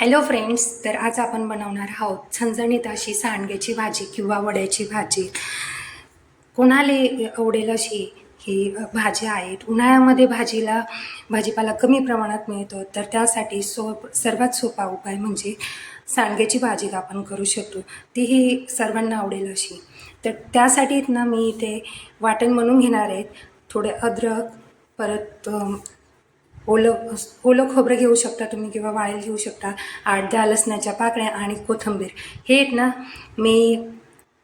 Hello friends तर आज आपण बनवणार आहोत झणझणीत अशी सांडग्याची भाजी किंवा वड्याची भाजी. कोणाला आवडेल अशी ही भाजी आहेत उन्हाळ्यामध्ये भाजीला भाजीपाला कमी प्रमाणात मिळतो तर त्यासाठी सो सर्वात सोपा उपाय म्हणजे सांडग्याची भाजी आपण करू शकतो. तीही सर्वांना आवडेल अशी. तर त्यासाठी ना मी इथे वाटण म्हणून घेणार आहेत थोडे अद्रक परत ओलं ओलं खोबरं घेऊ शकता तुम्ही किंवा वाळेल घेऊ शकता. आठ दहा लसणाच्या पाकळ्या आणि कोथिंबीर. हे आहेत ना मी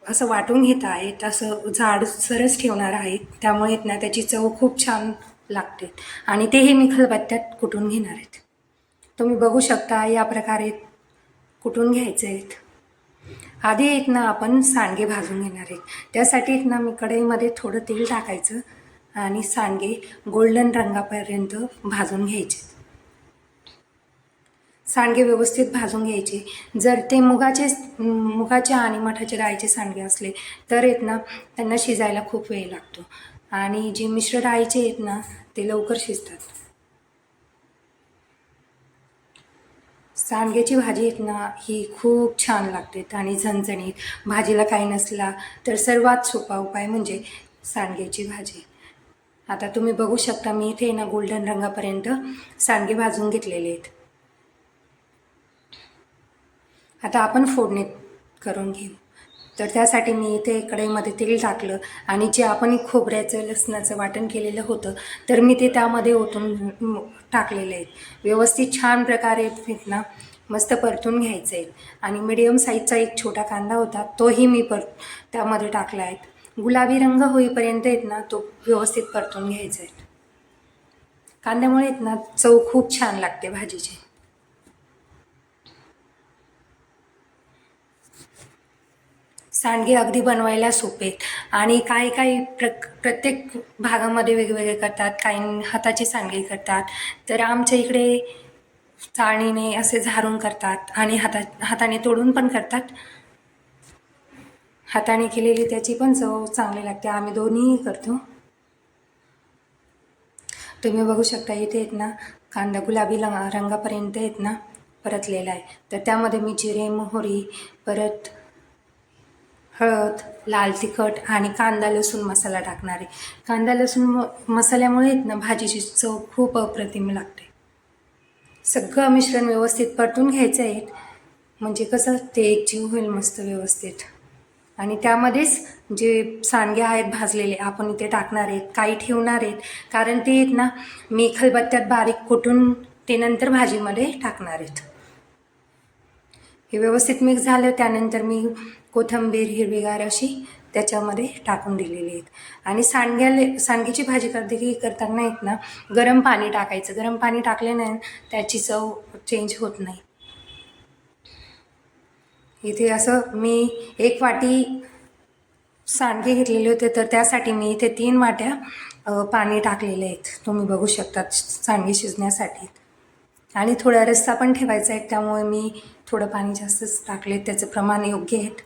असं वाटून घेत आहे. असं झाड सरस ठेवणार आहे. त्यामुळे आहेत ना त्याची चव खूप छान लागते. आणि तेही मी खलबत्त्यात कुटून घेणार आहेत. तुम्ही बघू शकता या प्रकारे कुटून घ्यायचे आहेत. आधी आहेत ना आपण सांडगे भाजून घेणार आहेत. त्यासाठी आहेत ना मी कढईमध्ये थोडं तेल टाकायचं. आणि सांडगे गोल्डन रंगापर्यंत भाजून घ्यायचे. सांडगे व्यवस्थित भाजून घ्यायचे. जर ते मुगाचे मुगाचे आणि मठाच्या डाळीचे सांडगे असले तर आहेत ना त्यांना शिजायला खूप वेळ लागतो. आणि जे मिश्र डाळीचे आहेत ना ते लवकर शिजतात. सांडग्याची भाजी आहेत ना ही खूप छान लागते आणि झणझणीत. भाजीला काही नसला तर सर्वात सोपा उपाय म्हणजे सांडग्याची भाजी. आता तुम्ही बघू शकता मी इथे ना गोल्डन रंगापर्यंत सांडगे भाजून घेतलेले आहेत. आता आपण फोडणी करून घेऊ. तर त्यासाठी मी इथे कढईमध्ये तेल टाकलं आणि जे आपण खोबऱ्याचं लसणाचं वाटण केलेलं होतं तर मी ते त्यामध्ये ओतून टाकलेलं टाकलेले आहेत. व्यवस्थित छान प्रकारे ना मस्त परतून घ्यायचं आहे आणि मिडियम साईजचा एक छोटा कांदा होता तोही मी पर त्यामध्ये टाकला आहे. गुलाबी रंग होईपर्यंत आहेत ना तो व्यवस्थित परतून घ्यायचा आहे. कांद्यामुळे आहेत ना चव खूप छान लागते भाजीची. सांडगे अगदी बनवायला सोपे आणि काही काही प्र प्रत्येक भागामध्ये वेगवेगळे करतात काही हाताचे सांडगे करतात. तर आमच्या इकडे चाळणीने असे झारून करतात आणि हाता हाताने तोडून पण करतात. हाताने केलेली त्याची पण चव चांगली लागते. आम्ही दोन्हीही करतो. तुम्ही बघू शकता इथे आहेत ना कांदा गुलाबी रंग रंगापर्यंत आहेत ना परतलेला आहे. तर त्यामध्ये मी जिरे मोहरी परत हळद लाल तिखट आणि कांदा लसूण मसाला टाकणार आहे. कांदा लसूण म मसाल्यामुळे आहेत ना भाजीची चव खूप अप्रतिम लागते. सगळं मिश्रण व्यवस्थित परतून घ्यायचं आहे. म्हणजे कसं ते एक जीव होईल मस्त व्यवस्थित. आणि त्यामध्येच जे सांडगे आहेत भाजलेले आपण इथे टाकणार आहेत काही ठेवणार आहेत. कारण ते आहेत ना मी खलबत्त्यात बारीक कुटून ते नंतर भाजीमध्ये टाकणार आहेत. हे व्यवस्थित मिक्स झालं त्यानंतर मी कोथिंबीर हिरवीगार अशी त्याच्यामध्ये टाकून दिलेली आहेत. आणि सांडग्याले सांडगीची भाजी करते की करताना आहेत ना गरम पाणी टाकायचं. गरम पाणी टाकल्याने त्याची चव चेंज होत नाही. इथे असं मी एक वाटी सांडगे घेतलेले होते तर त्यासाठी मी इथे तीन वाट्या पाणी टाकलेले आहेत. तुम्ही बघू शकता सांडगे शिजण्यासाठी. आणि थोडा रस्सा पण ठेवायचा आहे त्यामुळे मी थोडं पाणी जास्तच टाकले. त्याचं प्रमाण योग्य आहेत.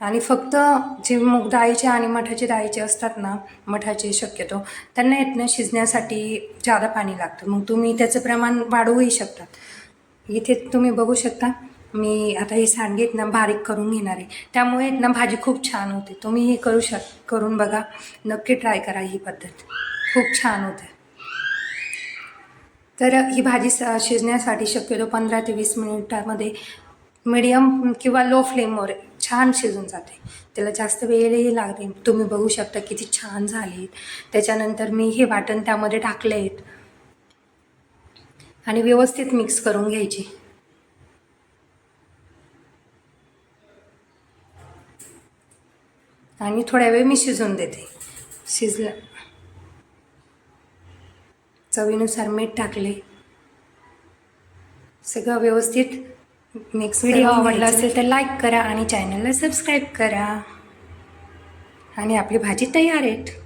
आणि फक्त जे मूग डाळीचे आणि मठाचे डाळीचे असतात ना मठाचे शक्यतो त्यांना येत ना शिजण्यासाठी जादा पाणी लागतं. मग तुम्ही त्याचं प्रमाण वाढवूही शकतात इथे तुम्ही बघू शकता मी आता हे सांडगेत ना बारीक करून घेणार आहे. त्यामुळे ना भाजी खूप छान होते. तुम्ही हे करू शक करून बघा. नक्की ट्राय करा ही पद्धत. खूप छान होते. तर ही भाजी स- शिजण्यासाठी शक्यतो पंधरा ते वीस मिनिटामध्ये मिडियम किंवा लो फ्लेमवर छान शिजून जाते. त्याला जास्त वेळही लागते तुम्ही बघू शकता किती छान झाली त्याच्यानंतर मी हे वाटण त्यामध्ये टाकले आहेत. आणि व्यवस्थित मिक्स करून घ्यायची. आणि थोड्या वेळ मी शिजवून देते. शिजलं. चवीनुसार मीठ टाकले. सगळं व्यवस्थित मिक्स व्हिडिओ आवडला असेल तर लाईक करा आणि चॅनलला सबस्क्राईब करा. आणि आपली भाजी तयार आहे